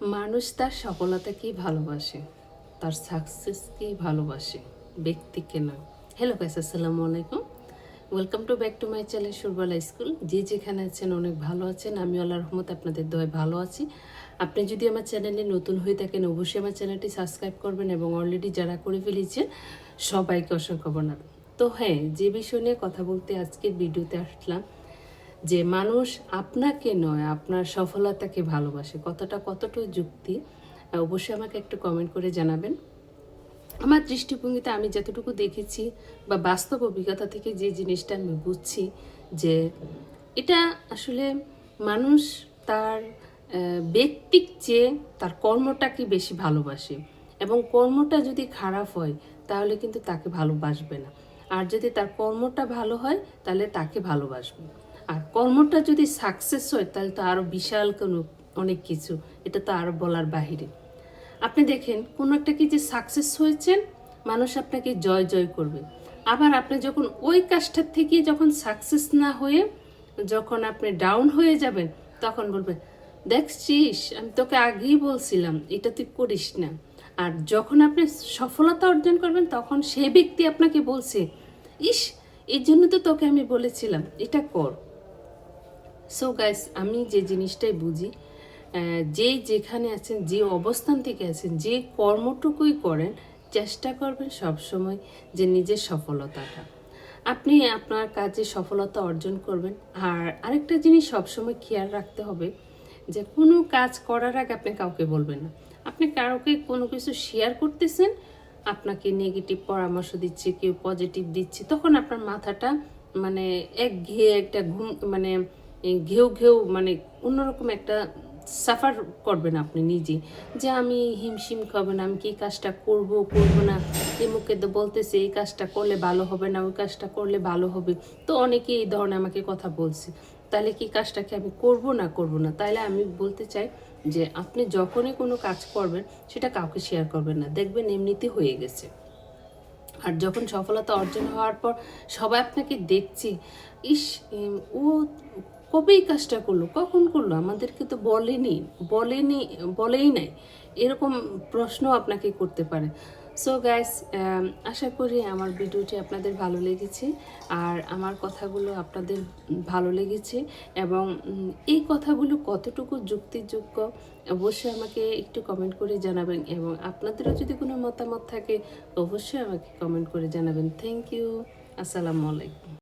মানুষ তার সফলতাকেই ভালোবাসে, তার সাকসেসকেই ভালোবাসে, ব্যক্তিকে না। হ্যালো গাইস আসসালামু আলাইকুম। Welcome to back to my channel Surabala school যে যেখানে আছেন অনেক ভালো আছেন আমি আল্লাহ রহমত আপনাদের দয় ভালো আছি। আপনি যদি আমার চ্যানেলে নতুন হয়ে থাকেন, অবশ্যই আমার চ্যানেলটি সাবস্ক্রাইব করবেন এবং অলরেডি যারা করে ফেলেছেন, সবাইকে অসংখ্য বনাব তো হ্যাঁ যে বিষয় নিয়ে কথা বলতে আজকের ভিডিওতে আসলাম যে মানুষ আপনাকে নয়, আপনার সফলতাকে ভালোবাসে। কতটা কতটা যুক্তি অবশ্যই আমাকে একটু কমেন্ট করে জানাবেন। আমার দৃষ্টিভঙ্গিতে আমি যতটুকু দেখেছি বা বাস্তব অভিজ্ঞতা থেকে যে জিনিসটা আমি বুঝছি যে এটা আসলে মানুষ তার ব্যক্তিক চেয়ে তার কর্মটাকে বেশি ভালোবাসে এবং কর্মটা যদি খারাপ হয় তাহলে কিন্তু তাকে ভালোবাসবে না। আর যদি তার কর্মটা ভালো হয় তাহলে তাকে ভালোবাসবে। আর কর্মটা যদি সাকসেস হয়, তাহলে তো আরও বিশাল কোনো, অনেক কিছু। এটা তো আরও বলার বাহিরে। আপনি দেখেন, কোনো একটা কি যে সাকসেস হয়েছেন, মানুষ আপনাকে জয় জয় করবে। আবার আপনি যখন ওই কাজটার থেকে যখন সাকসেস না হয়ে, যখন আপনি ডাউন হয়ে যাবেন, তখন বলবে দেখছিস আমি তোকে আগেই বলছিলাম, এটা তুই করিস না। আর যখন আপনি সফলতা অর্জন করবেন, তখন সে ব্যক্তি আপনাকে বলছে, ইস, এর জন্য তো তোকে আমি বলেছিলাম, এটা কর। সো গাইস আমি যে জিনিসটাই বুঝি যে যেখানে আছেন, যে অবস্থান থেকে আছেন, যে কর্মটুকুই করেন, চেষ্টা করবেন সব সময় যে নিজের সফলতাটা। আপনি আপনার কাজে সফলতা অর্জন করবেন। আর আরেকটা জিনিস সবসময় খেয়াল রাখতে হবে, যে কোনো কাজ করার আগে আপনি কাউকে বলবেন না। আপনি কাউকে কোনো কিছু শেয়ার করতেছেন, আপনাকে নেগেটিভ পরামর্শ দিচ্ছে, কেউ পজিটিভ দিচ্ছে, তখন আপনার মাথাটা মানে এক ঘেয়ে একটা ঘুম মানে ঘেউ ঘেউ মানে অন্যরকম একটা সাফার করবেন আপনি নিজে। যে আমি হিমশিম খাব না, আমি কি কাজটা করব করব না? এই মুখে তো বলতেছে, এই কাজটা করলে ভালো হবে না, ওই কাজটা করলে ভালো হবে। তো অনেকে এই ধরনের আমাকে কথা বলছে। তাহলে কি কাজটাকে আমি করব না করব না? তাহলে আমি বলতে চাই যে আপনি যখনই কোনো কাজ করবেন, সেটা কাউকে শেয়ার করবেন না। দেখবেন এমনিতে হয়ে গেছে। আর যখন সফলতা অর্জন হওয়ার পর সবাই আপনাকে দেখছে, ইস ও কবে এই কাজটা করল, কখন করল, আমাদেরকে তো বলেনি বলেনি, বলেই নাই। এরকম প্রশ্ন আপনাকে করতে পারে। সো গাইস আশা করি আমার ভিডিওটি আপনাদের ভালো লেগেছে, আর আমার কথাগুলো আপনাদের ভালো লেগেছে, এবং এই কথাগুলো কতটুকু যুক্তিযোগ্য অবশ্যই আমাকে একটু কমেন্ট করে জানাবেন, এবং আপনাদেরও যদি কোনো মতামত থাকে, অবশ্যই আমাকে কমেন্ট করে জানাবেন। থ্যাংক ইউ আসসালামু আলাইকুম